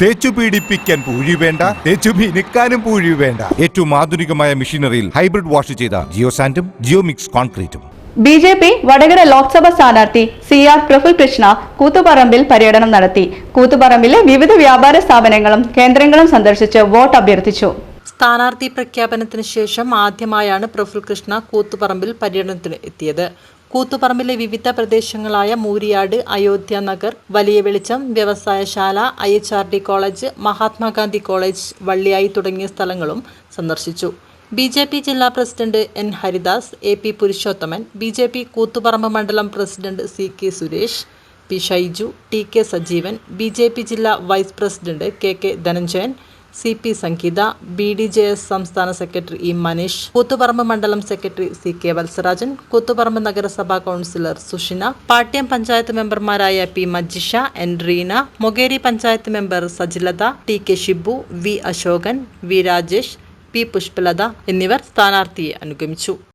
തേച്ചു പീഡിപ്പിക്കാൻ പൂഴി വേണ്ട തേച്ചു മിനുക്കാനും പൂഴി വേണ്ട. ഏറ്റവും ആധുനികമായ മെഷീനറിയിൽ ഹൈബ്രിഡ് വാഷ് ചെയ്ത ജിയോ സാൻഡും geo mix കോൺക്രീറ്റും. B J P Vadakara Lok Sabha സ്ഥാനാർത്ഥി സി ആർ പ്രഫുൽ കൃഷ്ണ കൂത്തുപറമ്പിൽ പര്യടനം നടത്തി. കൂത്തുപറമ്പിലെ വിവിധ വ്യാപാര സ്ഥാപനങ്ങളും കേന്ദ്രങ്ങളും സന്ദർശിച്ച് വോട്ട് അഭ്യർത്ഥിച്ചു. സ്ഥാനാർത്ഥി പ്രഖ്യാപനത്തിന് ശേഷം ആദ്യമായാണ് പ്രഫുൽ കൃഷ്ണ കൂത്തുപറമ്പിൽ പര്യടനത്തിന് എത്തിയത്. കൂത്തുപറമ്പിലെ വിവിധ പ്രദേശങ്ങളായ മൂരിയാട് അയോധ്യ നഗർ വലിയ വെളിച്ചം വ്യവസായശാല I H R D college Mahatma Gandhi college Valliyayi തുടങ്ങിയ സ്ഥലങ്ങളും സന്ദർശിച്ചു. ബി ജെ പി ജില്ലാ president N Haridas A P Purushothaman B J P Koothuparamba മണ്ഡലം president C K Suresh P Shaiju T K Sajeevan B J P ജില്ലാ vice president K K Dhananjayan C P Sangeetha B D J S സംസ്ഥാന secretary E Manish Koothuparamba മണ്ഡലം secretary C K Valsarajan Koothuparamba നഗരസഭാ councillor Sushina Pattiam panchayat മെമ്പർമാരായ P Majisha N Reena Mokeri panchayat member Sajilatha T K Shibu V Ashokan V Rajesh P Pushpalatha എന്നിവർ സ്ഥാനാർത്ഥിയെ അനുഗമിച്ചു.